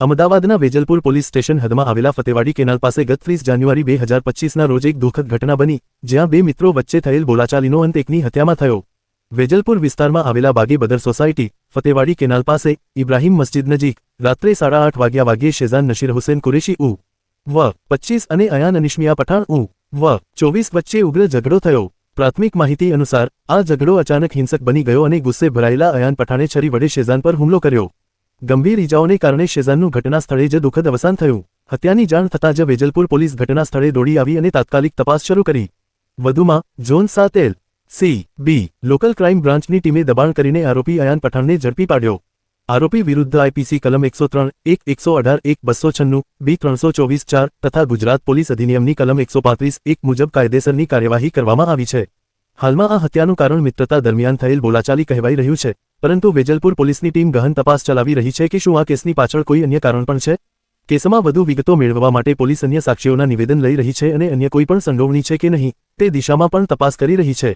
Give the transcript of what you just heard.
અમદાવાદના Vejalpur police station હદમાં આવેલા Fatewadi canal પાસે ગત ત્રીસ જાન્યુઆરી બે હજાર પચીસના રોજ એક દુઃખદ ઘટના બની, જ્યાં બે મિત્રો વચ્ચે થયેલ બોલાચાલીનો અંત એકની હત્યામાં થયો. વેજલપુર વિસ્તારમાં આવેલા બાગે બદર સોસાયટી, ફતેવાડી કેનાલ પાસે ઇબ્રાહીમ મસ્જિદ નજીક, રાત્રે સાડા આઠ વાગ્યા વાગ્યે શેઝાન નશીર હુસેન કુરેશી ઉ. વ, પચીસ અને અયાન અનિશ્મિયા પઠાણ ઉ. વ, ચોવીસ વચ્ચે ઉગ્ર ઝઘડો થયો. પ્રાથમિક માહિતી અનુસાર, આ ઝઘડો અચાનક હિંસક બની ગયો અને ગુસ્સે ભરાયેલા અયાન પઠાણે છરી વડે શેઝાન પર હુમલો કર્યો. ગંભીર ઇજાઓને કારણે શેઝાનનું ઘટના સ્થળે જ દુઃખદ અવસાન થયું. હત્યાની જાણ થતાં જ વેજલપુર પોલીસ ઘટના સ્થળે દોડી આવી અને તાત્કાલિક તપાસ શરૂ કરી. વધુમાં, ઝોન સાત L, C, B, local crime બ્રાન્ચની ટીમે દબાણ કરીને આરોપી અયાન પઠાણને ઝડપી પાડ્યો. આરોપી વિરુદ્ધ આઈપીસી કલમ એકસો ત્રણ, એક, એકસો અઢાર, એક, બસો છન્નું, બી, ત્રણસો ચોવીસ, ચાર તથા ગુજરાત પોલીસ અધિનિયમની કલમ એકસો પાંત્રીસ, એક મુજબ કાયદેસરની કાર્યવાહી કરવામાં આવી છે. હાલમાં આ હત્યાનું કારણ મિત્રતા દરમિયાન થયેલ બોલાચાલી કહેવાઈ રહ્યું છે. પરંતુ વેજલપુર પોલીસની ટીમ ગહન તપાસ ચલાવી રહી છે કે શું આ કેસની પાછળ કોઈ અન્ય કારણ પણ છે? કેસમાં વધુ વિગતો મેળવવા માટે પોલીસ અન્ય સાક્ષીઓના નિવેદન લઈ રહી છે અને અન્ય કોઈ પણ સંડોવણી છે કે નહીં, તે દિશામાં પણ તપાસ કરી રહી છે.